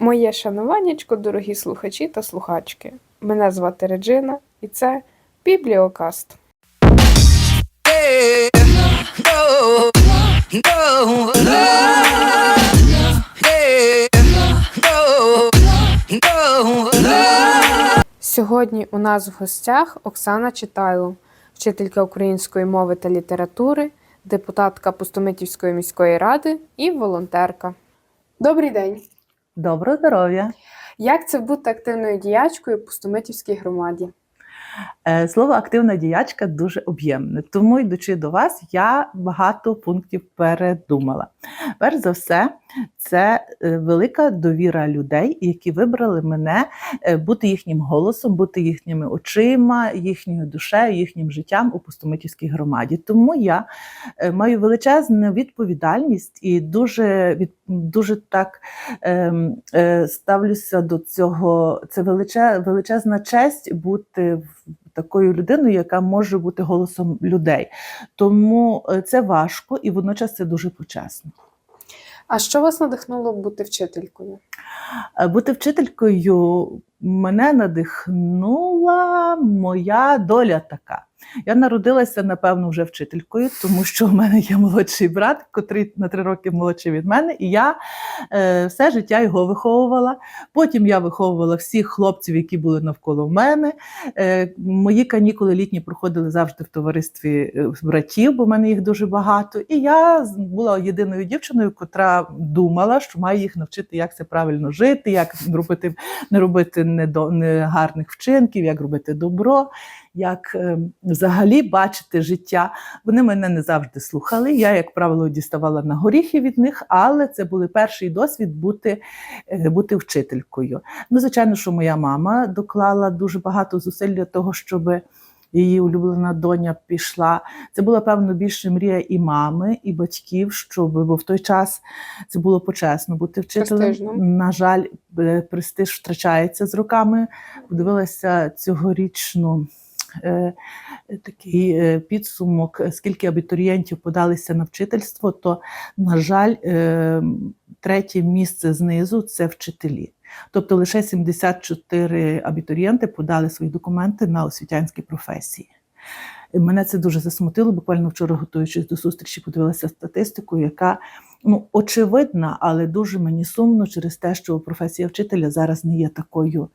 Моє шануваннячко, дорогі слухачі та слухачки. Мене звати Реджина, і це Бібліокаст. Сьогодні у нас в гостях Оксана Читайло, вчителька української мови та літератури, депутатка Пустомитівської міської ради і волонтерка. Добрий день! Доброго здоров'я! Як це бути активною діячкою в Пустомитівській громаді? Е, Слово активна діячка дуже об'ємне, тому йдучи до вас, я багато пунктів передумала. Перш за все, це е, велика довіра людей, які вибрали мене е, бути їхнім голосом, бути їхніми очима, їхньою душею, їхнім життям у Пустомитівській громаді. Тому я е, маю величезну відповідальність і дуже від дуже так ем, ставлюся до цього. Це величезна честь бути в- такою людиною, яка може бути голосом людей. Тому це важко і водночас це дуже почесно. А що вас надихнуло бути вчителькою? Е, Бути вчителькою мене надихнула моя доля така. Я народилася, напевно, вже вчителькою, тому що в мене є молодший брат, котрий на три роки молодший від мене, і я е, все життя його виховувала. Потім я виховувала всіх хлопців, які були навколо мене. Е, мої канікули літні проходили завжди в товаристві е, братів, бо в мене їх дуже багато. І я була єдиною дівчиною, котра думала, що має їх навчити, як це правильно жити, як робити, не робити негарних вчинків, як робити добро, як е, взагалі бачити життя. Вони мене не завжди слухали. Я, як правило, діставала на горіхи від них, але це був перший досвід бути, е, бути вчителькою. Ну, звичайно, що моя мама доклала дуже багато зусиль для того, щоб її улюблена доня пішла. Це була певно більше мрія і мами, і батьків, щоб бо в той час це було почесно бути вчителем. Престижно. На жаль, е, престиж втрачається з роками. Подивилася цьогорічну. Е, Такий е, підсумок, скільки абітурієнтів подалися на вчительство, то, на жаль, е, третє місце знизу це вчителі. Тобто лише 74 абітурієнти подали свої документи на освітянські професії. Мене це дуже засмутило. Буквально вчора, готуючись до зустрічі, подивилася статистику, яка ну, очевидна, але дуже мені сумно через те, що професія вчителя зараз не є такою,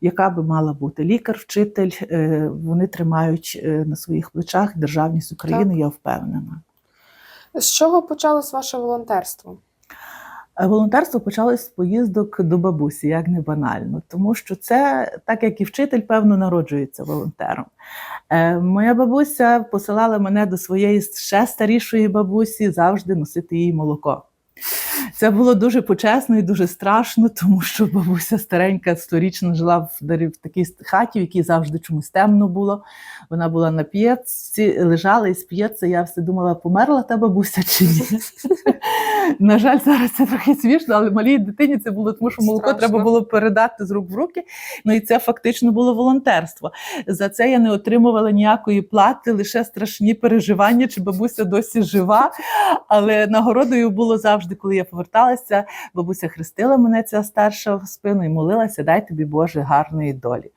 яка би мала бути. Лікар, вчитель, е, вони тримають е, на своїх плечах державність України, я впевнена. З чого почалось ваше волонтерство? Е, Волонтерство почалось з поїздок до бабусі, як не банально, тому що це, так як і вчитель, певно, народжується волонтером. Е, моя бабуся посилала мене до своєї ще старішої бабусі завжди носити їй молоко. Це було дуже почесно і дуже страшно, тому що бабуся старенька, сторічна, жила в, в такій хаті, в якій завжди чомусь темно було. Вона була на п'єцці, лежала із п'єци. Я все думала, померла та бабуся чи ні. На жаль, зараз це трохи смішно, але малій дитині це було, тому що молоко треба було передати з рук в руки. Ну і це фактично було волонтерство. За це я не отримувала ніякої плати, лише страшні переживання, чи бабуся досі жива. Але нагородою було завжди, коли я поверталася, бабуся хрестила мене ця старша в спину і молилася, дай тобі Боже гарної долі.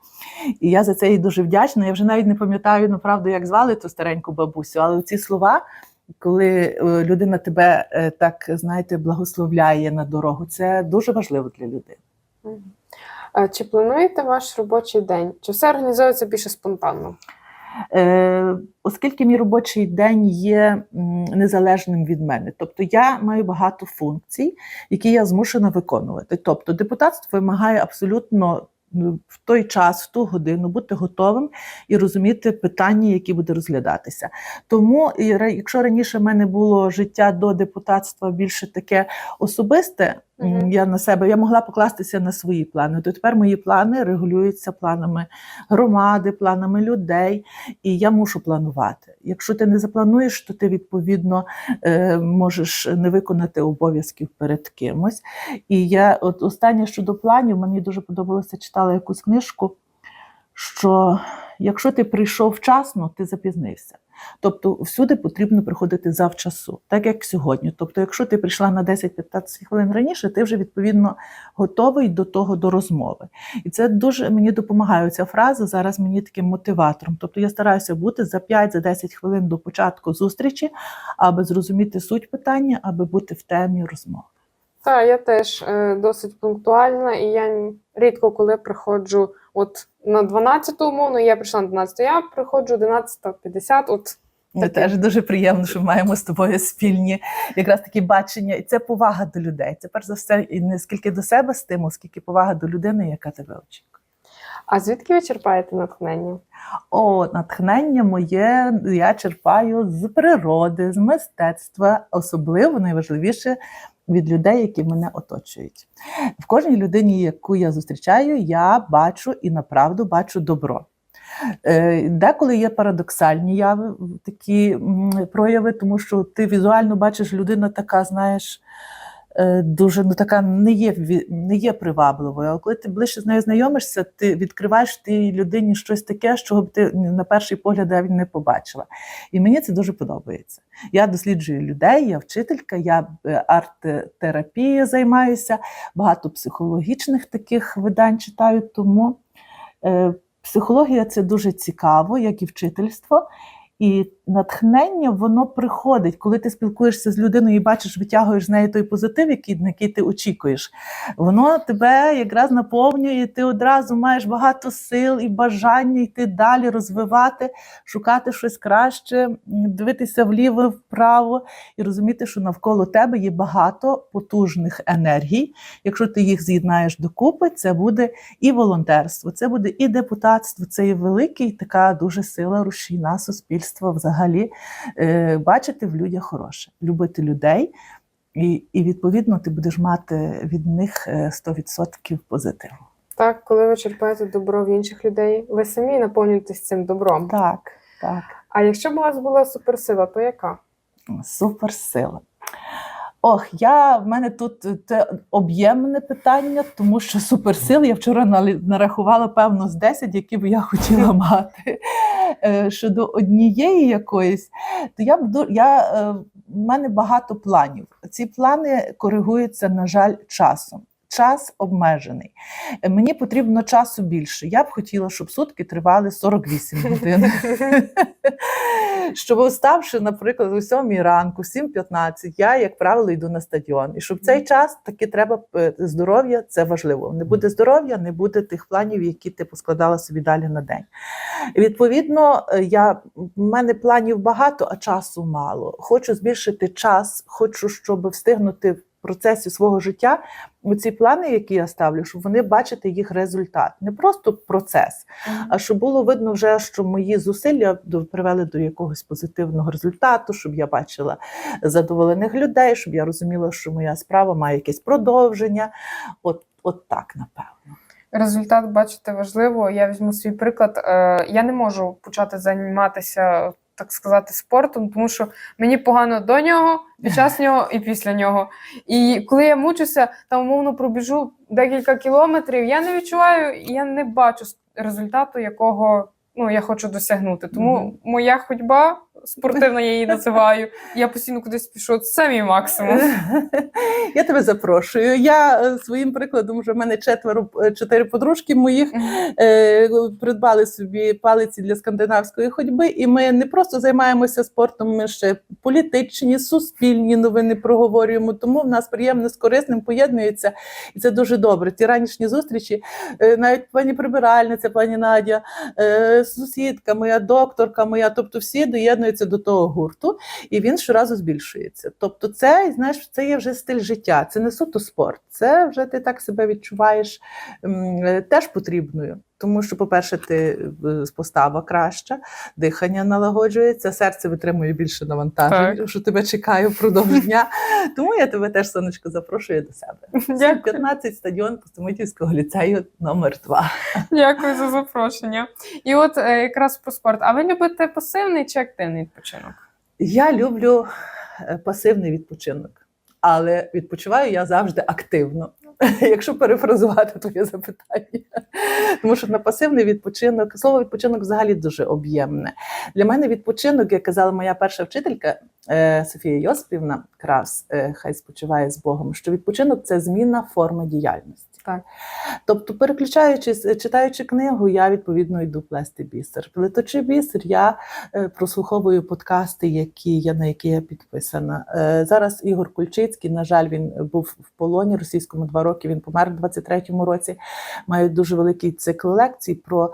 І я за це їй дуже вдячна. Я вже навіть не пам'ятаю направду, як звали ту стареньку бабусю, але ці слова. Коли е, людина тебе е, так знаєте благословляє на дорогу, це дуже важливо для. А Чи плануєте ваш робочий день? Чи все організується більше спонтанно? Е, оскільки мій робочий день є незалежним від мене, тобто я маю багато функцій, які я змушена виконувати. Тобто, депутатство вимагає абсолютно ну, в той час, в ту годину бути готовим і розуміти питання, які буде розглядатися. Тому, якщо раніше в мене було життя до депутатства більше таке особисте, Мгм. я на себе я могла покластися на свої плани. То тепер мої плани регулюються планами громади, планами людей, і я мушу планувати. Якщо ти не заплануєш, то ти відповідно е, можеш не виконати обов'язків перед кимось. І я, от останнє щодо планів, мені дуже подобалося, читала якусь книжку, що якщо ти прийшов вчасно, ти запізнився. Тобто всюди потрібно приходити завчасу, так як сьогодні. Тобто, якщо ти прийшла на 10-15 хвилин раніше, ти вже відповідно готовий до того до розмови. І це дуже мені допомагає ця фраза зараз мені таким мотиватором. Тобто я стараюся бути за 5-10 хвилин до початку зустрічі, аби зрозуміти суть питання, аби бути в темі розмови. Так, я теж е, досить пунктуальна, і я рідко коли приходжу от на 12 умовно, я прийшла на 12, я приходжу 11.50, от Мені теж дуже приємно, що маємо з тобою спільні якраз такі бачення, і це повага до людей. Це перш за все і не скільки до себе стимул, скільки повага до людини, яка тебе очікує. А звідки ви черпаєте натхнення? О, натхнення моє я черпаю з природи, з мистецтва, особливо найважливіше від людей, які мене оточують. В кожній людині, яку я зустрічаю, я бачу і направду бачу добро. Е, Деколи є парадоксальні яви, такі прояви, тому що ти візуально бачиш, людина така, знаєш, дуже ну, така не є, не є привабливою. Але коли ти ближче з нею знайомишся, ти відкриваєш тій людині щось таке, чого б ти на перший погляд навіть не побачила. І мені це дуже подобається. Я досліджую людей, я вчителька, я е, арт-терапією займаюся, багато психологічних таких видань читаю, тому. Е, Психологія це дуже цікаво, як і вчительство. І натхнення воно приходить, коли ти спілкуєшся з людиною і бачиш, витягуєш з неї той позитив, який, на який ти очікуєш. Воно тебе якраз наповнює, ти одразу маєш багато сил і бажання йти далі, розвивати, шукати щось краще, дивитися вліво, вправо і розуміти, що навколо тебе є багато потужних енергій. Якщо ти їх з'єднаєш докупи, це буде і волонтерство, це буде і депутатство. Це є великий така дуже сила рушійна суспільства взагалі. Е, бачити в людях хороше, любити людей, і, і відповідно ти будеш мати від них е, 100% позитиву. Так, коли ви черпаєте добро в інших людей, ви самі наповнюєтесь цим добром. Так, так. А якщо б у вас була суперсила, то яка? Суперсила. Ох, я в мене тут е, це об'ємне питання, тому що суперсил я вчора нарахувала певно з 10, які б я хотіла мати. Е, Щодо однієї якоїсь, то я б я, е, в мене багато планів. Ці плани коригуються, на жаль, часом. Час обмежений. Е, Мені потрібно часу більше. Я б хотіла, щоб сутки тривали 48 годин. щоб вставши, наприклад, о 7 ранку, 7.15, я, як правило, йду на стадіон. І щоб цей час таки треба е, здоров'я, це важливо. Не буде здоров'я, не буде тих планів, які ти поскладала собі далі на день. Відповідно, е, я, в мене планів багато, а часу мало. Хочу збільшити час, хочу, щоб встигнути процесі свого життя ці плани, які я ставлю, щоб вони бачити їх результат, не просто процес, а щоб було видно вже, що мої зусилля привели до якогось позитивного результату, щоб я бачила задоволених людей, щоб я розуміла, що моя справа має якесь продовження. От, от так, напевно. Результат бачите важливо. Я візьму свій приклад. Е, Я не можу почати займатися, так сказати, спортом, тому що мені погано до нього, під час нього і після нього. І коли я мучуся, там умовно пробіжу декілька кілометрів, я не відчуваю, і я не бачу результату, якого ну, я хочу досягнути. Тому Мгм. моя ходьба спортивна, я її називаю. Я постійно кудись пішов. Це мій максимум. Я тебе запрошую. Я е, своїм прикладом вже в мене четверо е, чотири подружки моїх е, придбали собі палиці для скандинавської ходьби, і ми не просто займаємося спортом, ми ще політичні, суспільні новини проговорюємо. Тому в нас приємно з корисним поєднується, і це дуже добре. Ті ранішні зустрічі, е, навіть пані прибиральниця, пані Надя, е, сусідка, моя докторка, моя, тобто всі доєднуються до того гурту, і він щоразу збільшується. Тобто, це знаєш, це є вже стиль життя, це не суто спорт. Це вже ти так себе відчуваєш е, теж потрібною. Тому що, по-перше, ти е, постава краща, дихання налагоджується, серце витримує більше навантажень, Так. що тебе чекає впродовж дня. Тому я тебе теж, сонечко, запрошую до себе. Дякую. 15 стадіон Постомитівського ліцею номер 2 Дякую за запрошення. І от е, якраз про спорт. А ви любите пасивний чи активний відпочинок? Я люблю е, пасивний відпочинок. Але відпочиваю я завжди активно. Якщо перефразувати твоє запитання, тому що на пасивний відпочинок слово відпочинок взагалі дуже об'ємне. Для мене відпочинок, як казала моя перша вчителька е, Софія Йосипівна Крас, е, хай спочиває з Богом, що відпочинок це зміна форми діяльності. Так. Тобто, переключаючись, е, читаючи книгу, я відповідно йду плести бісер. Плетучи бісер, я е, прослуховую подкасти, які я на які я підписана. Е, зараз Ігор Кульчицький, на жаль, він був в полоні російському два роки. Він помер у 23-му році. Має дуже великий цикл лекцій про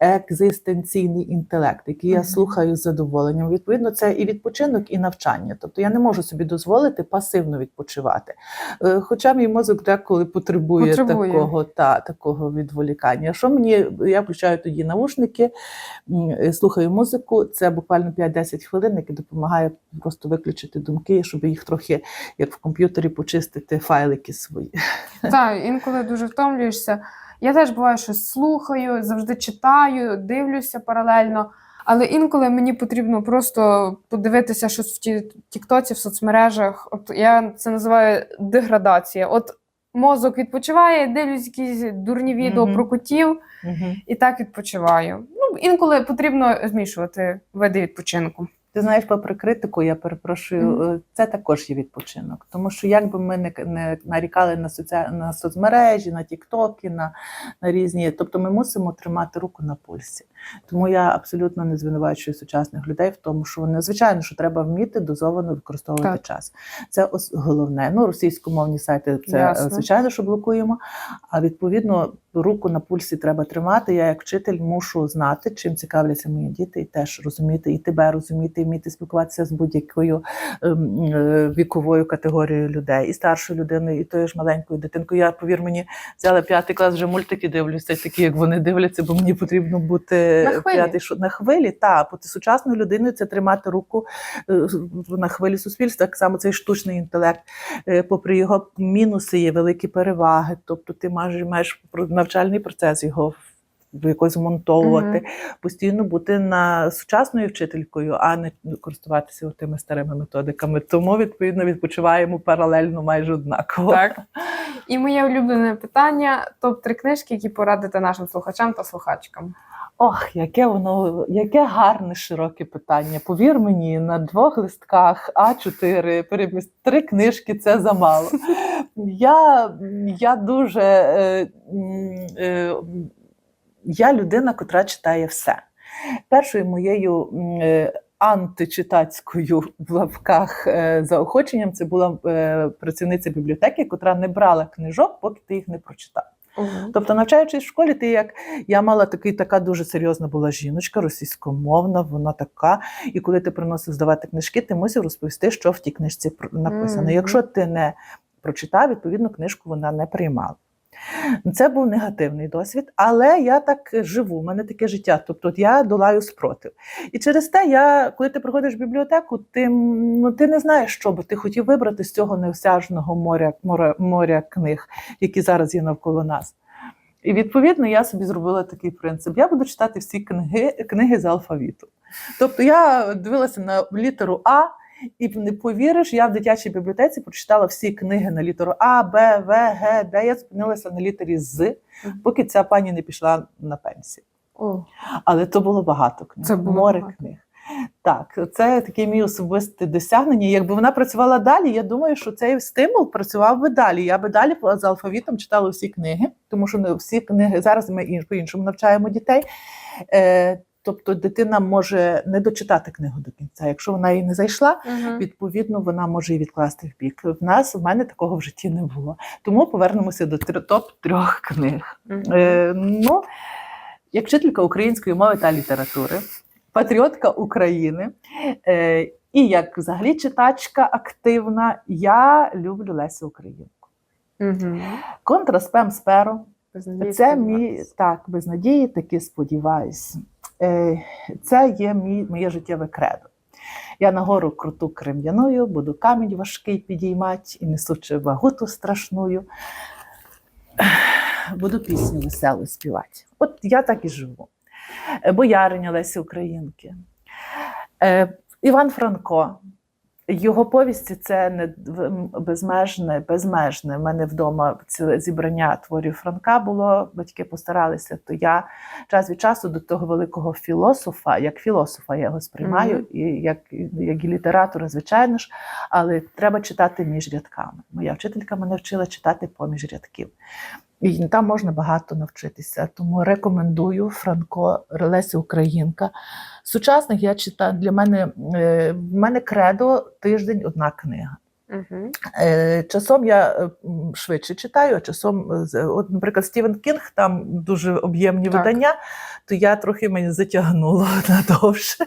екзистенційний інтелект, який я слухаю з задоволенням. Відповідно, це і відпочинок, і навчання. Тобто я не можу собі дозволити пасивно відпочивати. Хоча мій мозок деколи потребує, Потребує. такого та такого відволікання. Що мені я включаю тоді наушники, е, слухаю музику. Це буквально 5-10 хвилин, які допомагає просто виключити думки, щоб їх трохи, як в комп'ютері, почистити файлики свої. Так, інколи дуже втомлюєшся. Я теж буває, що слухаю, завжди читаю, дивлюся паралельно. Але інколи мені потрібно просто подивитися щось в ті- Тіктоці, в соцмережах. От я це називаю деградація. От мозок відпочиває, дивлюсь якісь дурні відео Мгм. про котів і так відпочиваю. Ну, інколи потрібно змішувати види відпочинку. Ти знаєш, попри критику, я перепрошую, Мгм. е, це також є відпочинок. Тому що як би ми не, не нарікали на, соці... на соцмережі, на тіктоки, на, на різні, тобто ми мусимо тримати руку на пульсі. Тому я абсолютно не звинувачую сучасних людей в тому, що вони звичайно, що треба вміти дозовано використовувати Так. час. Це головне. Ну, російськомовні сайти це Ясно. звичайно, що блокуємо. А відповідно, руку на пульсі треба тримати. Я, як вчитель, мушу знати, чим цікавляться мої діти, і теж розуміти, і тебе розуміти, і вміти спілкуватися з будь-якою ем, е, віковою категорією людей, і старшою людиною, і тою ж маленькою дитинкою. Я повір мені, взяла п'ятий клас, вже мультики дивлюся, такі як вони дивляться, бо мені потрібно бути На хвилі. п'ятий на хвилі. Та бути сучасною людиною це тримати руку е, на хвилі суспільства. Так само цей штучний інтелект, е, попри його мінуси, є великі переваги. Тобто, ти маєш, маєш навчальний процес його. Якось змонтовувати, Мгм. постійно бути на сучасною вчителькою, а не користуватися тими старими методиками. Тому відповідно відпочиваємо паралельно майже однаково. Так. І моє улюблене питання: топ-3 книжки, які порадите нашим слухачам та слухачкам. Ох, яке воно, яке гарне широке питання. Повір мені, на двох листках А4 переміст три книжки це замало. Я, я дуже е, е, я людина, котра читає все. Першою моєю е, античитацькою в лапках е, заохоченням це була е, працівниця бібліотеки, котра не брала книжок, поки ти їх не прочитав. Тобто, навчаючись в школі, ти як я мала такий, така дуже серйозна була жіночка, російськомовна, вона така. І коли ти приносив здавати книжки, ти мусив розповісти, що в тій книжці написано. Мгм. Якщо ти не прочитав, відповідно, книжку вона не приймала. Це був негативний досвід, але я так живу, в мене таке життя. Тобто я долаю спротив. І через те, я, коли ти приходиш в бібліотеку, ти, ну, ти не знаєш, що би ти хотів вибрати з цього неосяжного моря, моря, моря книг, які зараз є навколо нас. І відповідно я собі зробила такий принцип: я буду читати всі книги, книги з алфавіту. Тобто я дивилася на літеру А. І не повіриш, я в дитячій бібліотеці прочитала всі книги на літеру А, Б, В, Г, Д. Я зупинилася на літері З, поки ця пані не пішла на пенсію. О, Але то було багато книг. Це було море багато. книг. Так, це таке мій особисте досягнення. Якби вона працювала далі, я думаю, що цей стимул працював би далі. Я би далі по- за алфавітом читала всі книги, тому що не всі книги зараз ми по-іншому навчаємо дітей. Тобто дитина може не дочитати книгу до кінця. Якщо вона їй не зайшла, угу. відповідно вона може її відкласти в бік. В нас в мене такого в житті не було. Тому повернемося до топ трьох книг. Е, ну, як вчителька української мови та літератури, патріотка України е, і як взагалі читачка активна, я люблю Лесю Українку. Угу. Контра спем сперо. Це мій так, без надії, таки сподіваюся. Е, Це є моє життєве кредо. Я нагору круту крем'яною, буду камінь важкий підіймати і несучи вагуту страшную. Буду пісню веселу співати. От я так і живу. Бояриня Лесі Українки. Е, Іван Франко. Його повісті це не безмежне, безмежне. У мене вдома ціле зібрання творів Франка було. Батьки постаралися. То я час від часу до того великого філософа, як філософа, я його сприймаю, Мгм. і як, як і літератора, звичайно ж, але треба читати між рядками. Моя вчителька мене вчила читати поміж рядків. І там можна багато навчитися. Тому рекомендую Франко Леся Українка. Сучасних я читаю для мене е, в мене кредо тиждень одна книга. Угу. Часом я е, швидше читаю, а часом, от, наприклад, Стівен Кінг, там дуже об'ємні Так. видання, то я трохи мені затягнула надовше.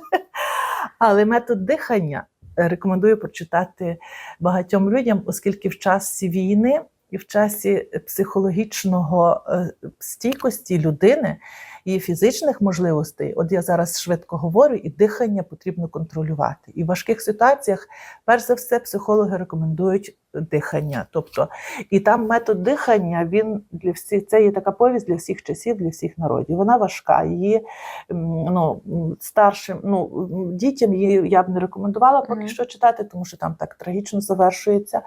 Але метод дихання рекомендую прочитати багатьом людям, оскільки в часі війни і в часі психологічного е, стійкості людини і фізичних можливостей, от я зараз швидко говорю, і дихання потрібно контролювати. І в важких ситуаціях Перш за все, психологи рекомендують дихання. Тобто, і там метод дихання він для всіх це є така повість для всіх часів, для всіх народів. Вона важка. Її ну, старшим, ну дітям її я б не рекомендувала поки Мгм. що читати, тому що там так трагічно завершується.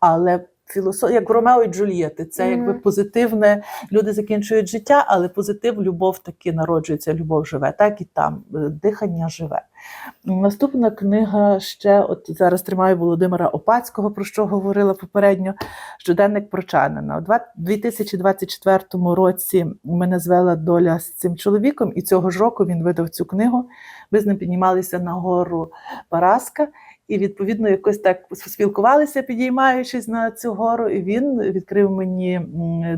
Але філософ, як Ромео і Джульєти, це якби позитивне. Люди закінчують життя, але позитив, любов таки народжується, любов живе. Так і там е, дихання живе. Наступна книга ще, от зараз тримаю Володимира Опацького, про що говорила попередньо. Щоденник прочанина. У 2024 році мене звела доля з цим чоловіком, і цього ж року він видав цю книгу. Ми з ним піднімалися на гору Параска. І відповідно якось так спілкувалися, підіймаючись на цю гору. І він відкрив мені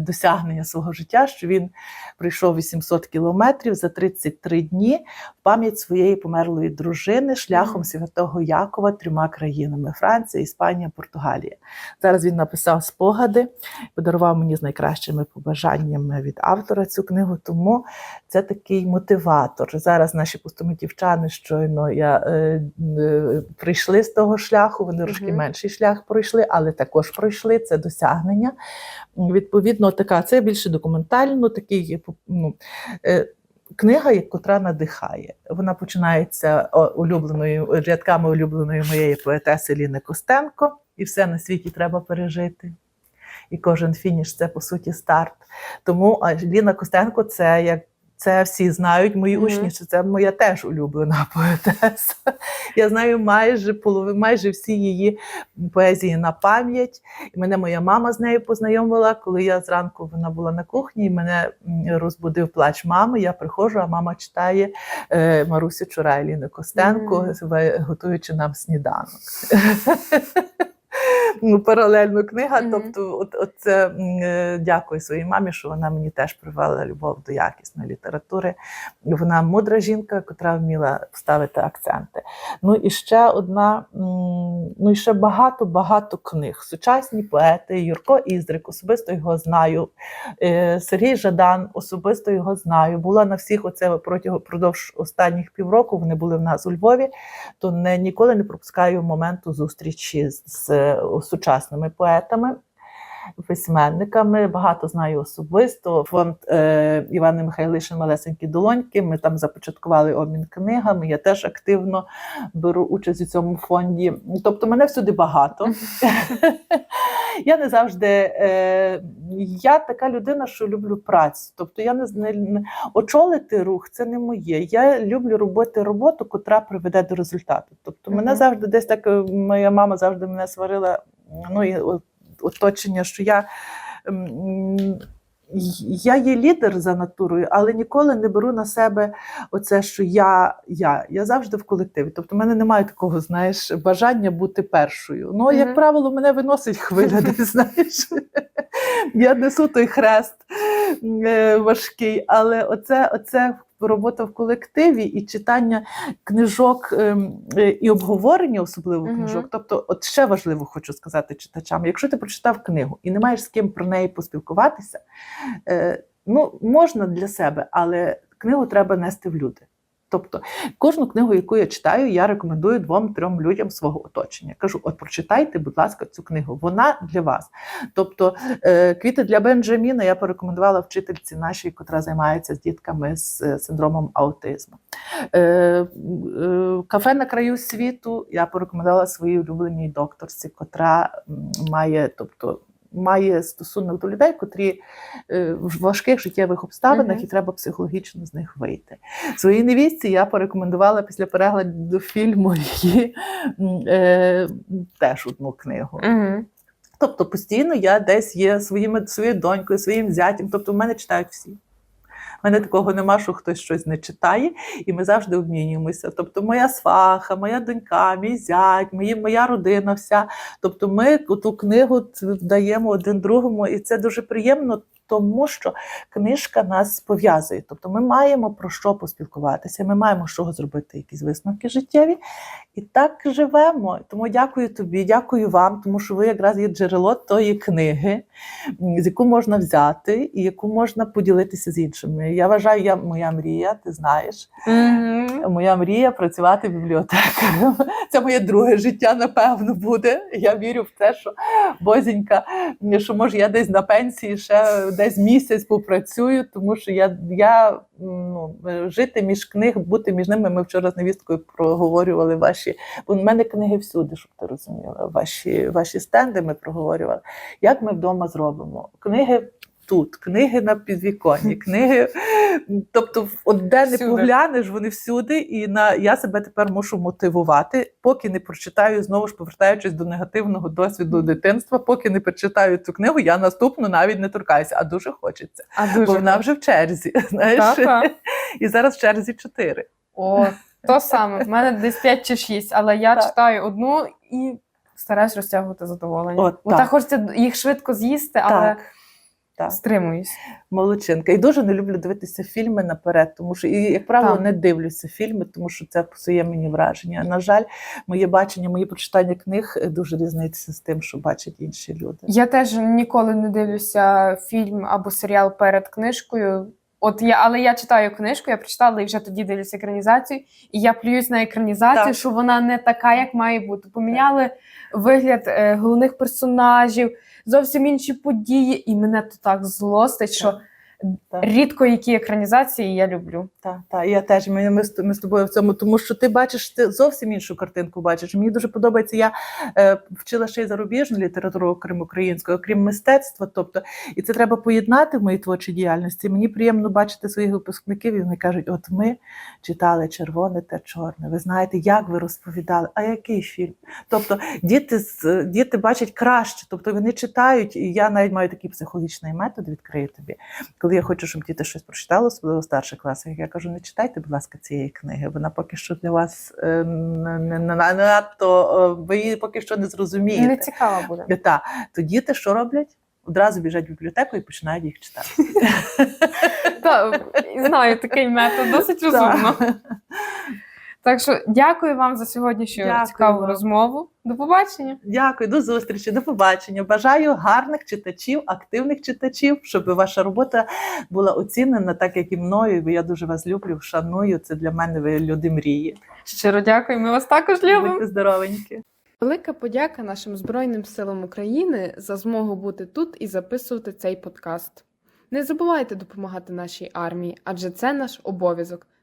досягнення свого життя, що він прийшов 800 кілометрів за 33 дні пам'ять своєї померлої дружини шляхом святого Якова трьома країнами: Франція, Іспанія, Португалія. Зараз він написав спогади, подарував мені з найкращими побажаннями від автора цю книгу. Тому це такий мотиватор. Зараз наші пустомитівчани щойно я е, е, прийшли з того шляху. Вони трошки менший шлях пройшли, але також пройшли це досягнення. Відповідно, така це більше документально, такий ну, е, книга, яка надихає. Вона починається улюбленою рядками улюбленої моєї поетеси Ліни Костенко, і все на світі треба пережити. І кожен фініш це по суті старт. Тому Ліна Костенко це як. Це всі знають, мої Мгм. учні, що це моя теж улюблена поетеса. Я знаю майже полови, майже всі її поезії на пам'ять. І мене моя мама з нею познайомила, коли я зранку вона була на кухні, і мене розбудив плач мами. Я приходжу, а мама читає е, Марусю Чурай Ліни Костенко, ви- готуючи нам сніданок. Ну, паралельно книга. Мгм. Тобто, от, от це, е, дякую своїй мамі, що вона мені теж привела любов до якісної літератури. Вона мудра жінка, котра вміла ставити акценти. Ну і ще одна, ну і ще багато-багато книг. Сучасні поети, Юрко Іздрик, особисто його знаю. Е, Сергій Жадан, особисто його знаю. Була на всіх оце протягом продовж останніх півроку. Вони були в нас у Львові, то не ніколи не пропускаю моменту зустрічі з, е, сучасними поетами. Письменниками багато знаю особисто. Фонд е, Івана Михайлишин Малесенькі долоньки. Ми там започаткували обмін книгами. Я теж активно беру участь у цьому фонді. Тобто, мене всюди багато. Я не завжди е, я така людина, що люблю працю. Тобто я не, не очолити рух це не моє. Я люблю робити роботу, котра приведе до результату. Тобто, мене завжди десь так. е, Моя мама завжди мене сварила. Ну і оточення, що я. Я є лідер за натурою, але ніколи не беру на себе оце, що я, я. Я завжди в колективі. Тобто, в мене немає такого, знаєш, бажання бути першою. Ну, як правило, мене виносить хвиля, десь, знаєш. Я несу той хрест е, важкий, але оце, оце робота в колективі і читання книжок ем, е, і обговорення, особливо книжок. Тобто, от ще важливо хочу сказати читачам: якщо ти прочитав книгу і не маєш з ким про неї поспілкуватися, е, ну можна для себе, але книгу треба нести в люди. Тобто кожну книгу, яку я читаю, я рекомендую двом-трьом людям свого оточення. Кажу: от прочитайте, будь ласка, цю книгу. Вона для вас. Тобто, е, квіти для Бенджаміна я порекомендувала вчительці нашій, котра займається з дітками з е, синдромом аутизму. Е, Кафе на краю світу я порекомендувала своїй улюбленій докторці, котра має, тобто. Має стосунок до людей, котрі е, в важких життєвих обставинах, і треба психологічно з них вийти. Своїй невістці я порекомендувала після перегляду фільму її е, теж одну книгу. Тобто постійно я десь є своїми, своєю донькою, своїм зятям. Тобто в мене читають всі. Мене такого нема, що хтось щось не читає, і ми завжди обмінюємося. Тобто, моя сваха, моя донька, мій зять, мої, моя родина, вся. Тобто, ми ту книгу даємо один другому, і це дуже приємно, тому що книжка нас пов'язує. Тобто, ми маємо про що поспілкуватися, ми маємо чого зробити якісь висновки життєві. І так живемо. Тому дякую тобі, дякую вам, тому що ви якраз є джерело тої книги, з яку можна взяти і яку можна поділитися з іншими. Я вважаю, я моя мрія, ти знаєш. Угу. Моя мрія працювати бібліотекарем. Це моє друге життя, напевно, буде. Я вірю в те, що бозінька, що може я десь на пенсії ще десь місяць попрацюю, тому що я, я ну, жити між книг, бути між ними. Ми вчора з невісткою проговорювали ваші. Бо в мене книги всюди, щоб ти розуміла. Ваші, ваші стенди ми проговорювали. Як ми вдома зробимо? Книги. Тут книги на підвіконні, книги, тобто, от де не поглянеш, вони всюди. І на я себе тепер мушу мотивувати, поки не прочитаю знову ж повертаючись до негативного досвіду дитинства. Поки не прочитаю цю книгу, я наступну навіть не торкаюся, а дуже хочеться. А Бо дуже вона вже в черзі. Знаєш, Та-та. і зараз в черзі чотири. О, то саме. В мене десь 5 чи 6, але я Так. читаю одну і стараюсь розтягувати задоволення. От Бо так. так хочеться їх швидко з'їсти, але Так. Так. стримуюсь. Молодчинка. І дуже не люблю дивитися фільми наперед, тому що і, як правило, Так. не дивлюся фільми, тому що це псує мені враження. На жаль, моє бачення, моє прочитання книг е, дуже різниця з тим, що бачать інші люди. Я теж ніколи не дивлюся фільм або серіал перед книжкою. От я, але я читаю книжку, я прочитала і вже тоді дивлюся екранізацію, і я плююсь на екранізацію, Так. що вона не така, як має бути. Поміняли вигляд е, головних персонажів, зовсім інші події, і мене то так злостить, що Так. рідко які екранізації я люблю. Так, так, я теж ми, ми, ми з тобою в цьому, тому що ти бачиш ти зовсім іншу картинку. Бачиш. Мені дуже подобається. Я е, вчила ще й зарубіжну літературу, окрім української, окрім мистецтва. Тобто, і це треба поєднати в моїй творчій діяльності. Мені приємно бачити своїх випускників, і вони кажуть: от ми читали червоне та чорне. Ви знаєте, як ви розповідали, а який фільм? Тобто, діти діти бачать краще, тобто вони читають, і я навіть маю такий психологічний метод, відкрию тобі коли я хочу, щоб діти щось прочитали, особливо в старших класах, я кажу, не читайте, будь ласка, цієї книги. Вона поки що для вас е, не, не, не надто, е, ви її поки що не Не цікава цікаво буде. Е, Та, то діти що роблять? Одразу біжать в бібліотеку і починають їх читати. Та, знаю такий метод, досить розумно. Так. Що дякую вам за сьогоднішню Дякую цікаву вам. розмову. До побачення. Дякую, до зустрічі, до побачення. Бажаю гарних читачів, активних читачів, щоб ваша робота була оцінена так, як і мною. Бо я дуже вас люблю, шаную. Це для мене ви люди мрії. Щиро дякую. Ми вас також любимо. Будьте здоровенькі. Велика подяка нашим Збройним силам України за змогу бути тут і записувати цей подкаст. Не забувайте допомагати нашій армії, адже це наш обов'язок.